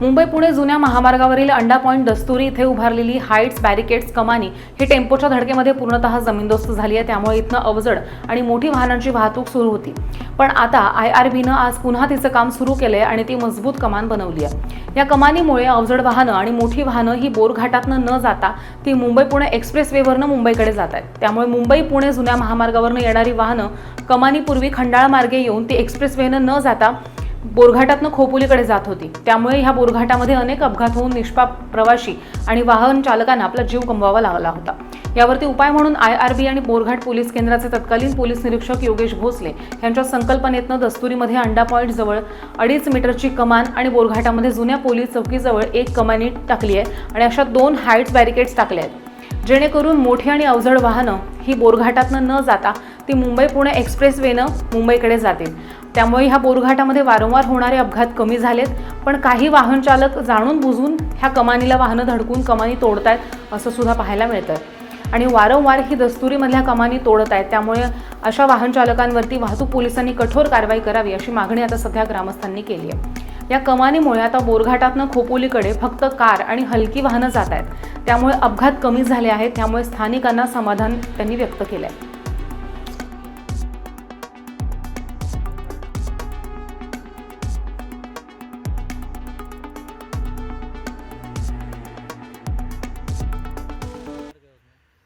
मुंबई पुणे जुन्या महामार्गावरील अंडा पॉईंट दस्तुरी इथे उभारलेली हाईट्स बॅरिकेड्स कमानी ही टेम्पोच्या धडकेमध्ये पूर्णतः जमीनदोस्त झाली आहे. त्यामुळे इथनं अवजड आणि मोठी वाहनांची वाहतूक सुरू होती. पण आता आय आर बीनं आज पुन्हा तिचं काम सुरू केलंय आणि ती मजबूत कमान बनवली आहे. या कमानीमुळे अवजड वाहनं आणि मोठी वाहनं ही बोरघाटातनं न जाता ती मुंबई पुणे एक्सप्रेस वेवरनं मुंबईकडे जात आहेत. त्यामुळे मुंबई पुणे जुन्या महामार्गावरनं येणारी वाहनं कमानीपूर्वी खंडाळा मार्गे येऊन ती एक्सप्रेस वेनं न जाता बोरघाटातनं खोपोलीकडे जात होती. त्यामुळे ह्या बोरघाटामध्ये अनेक अपघात होऊन निष्पाप प्रवाशी आणि वाहन चालकांना आपला जीव गमवावा लागला होता. यावरती उपाय म्हणून आय आर बी आणि बोरघाट पोलीस केंद्राचे तत्कालीन पोलीस निरीक्षक योगेश भोसले यांच्या संकल्पनेतनं दस्तुरीमध्ये अंडा पॉईंट जवळ अडीच मीटरची कमान आणि बोरघाटामध्ये जुन्या पोलीस चौकीजवळ एक कमानी टाकली आहे आणि अशा दोन हाईट्स बॅरिकेड्स टाकल्या आहेत. जेणेकरून मोठी आणि अवजड वाहनं ही बोरघाटातनं न जाता ती मुंबई पुणे एक्सप्रेस वेनं मुंबईकडे जातील. त्यामुळे ह्या बोरघाटामध्ये वारंवार होणारे अपघात कमी झालेत. पण काही वाहन चालक जाणून बुजून ह्या कमानीला वाहनं धडकून कमानी तोडतायत असं सुद्धा पाहायला मिळतं आणि वारंवार ही दस्तुरीमधल्या कमानी तोडत आहेत त्यामुळे अशा वाहन चालकांवरती वाहतूक पोलिसांनी कठोर कारवाई करावी अशी मागणी आता सध्या ग्रामस्थांनी केली आहे. या कमानीमुळे आता बोरघाटातनं खोपोलीकडे फक्त कार आणि हलकी वाहनं जात आहेत त्यामुळे अपघात कमी झाले आहेत त्यामुळे स्थानिकांना समाधान त्यांनी व्यक्त केलं आहे